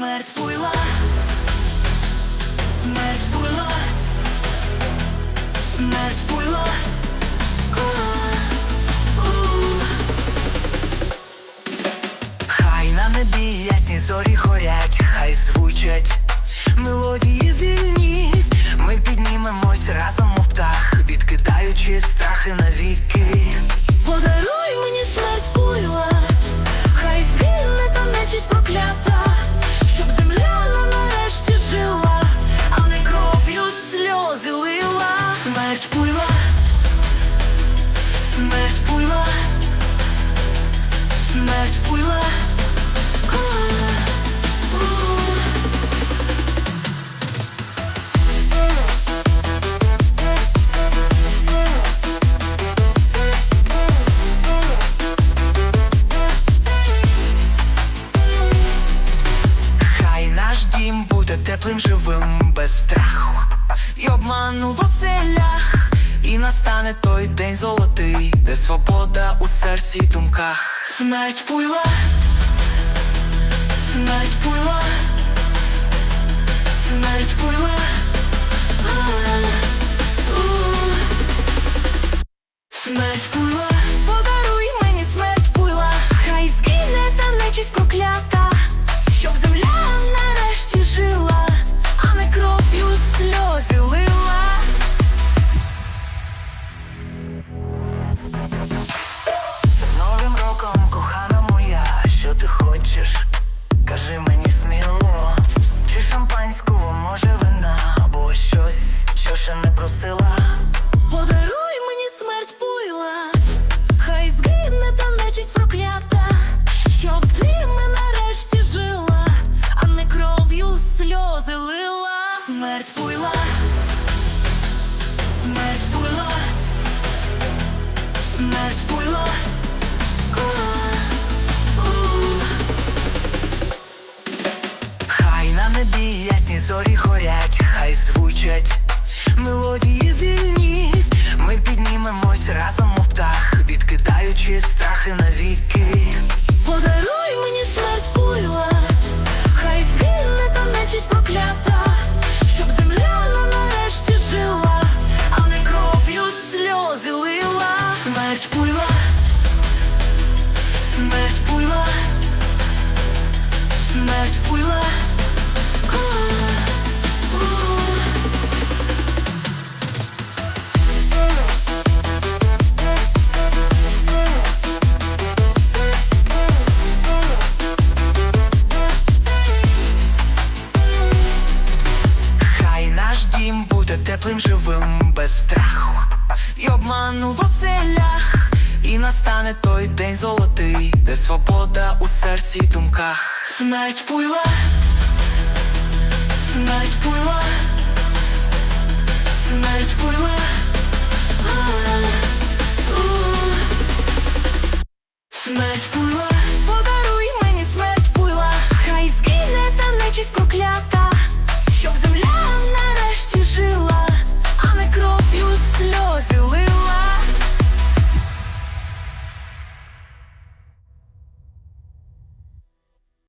Смерть пуйла, смерть пуйла, смерть пуйла. Хай на небі ясні зорі горять, хай звучать мелодії вільні. Ми піднімемось разом у птах, відкидаючись Дім буде теплим, живим, без страху І обману в оселях, і настане той день золотий, де свобода у серці й думках. Смерть пуйла, смерть пуйла. Може вина, або щось, що ще не просила. Подаруй мені смерть пуйла, хай згине та нечість проклята, щоб зими нарешті жила, а не кров'ю сльози лила. Смерть пуйла, цим живим без страху І обману в оселях, і настане той день золотий, де свобода у серці й думках. Смерть пуйла, смерть пуйла, смерть пуйла.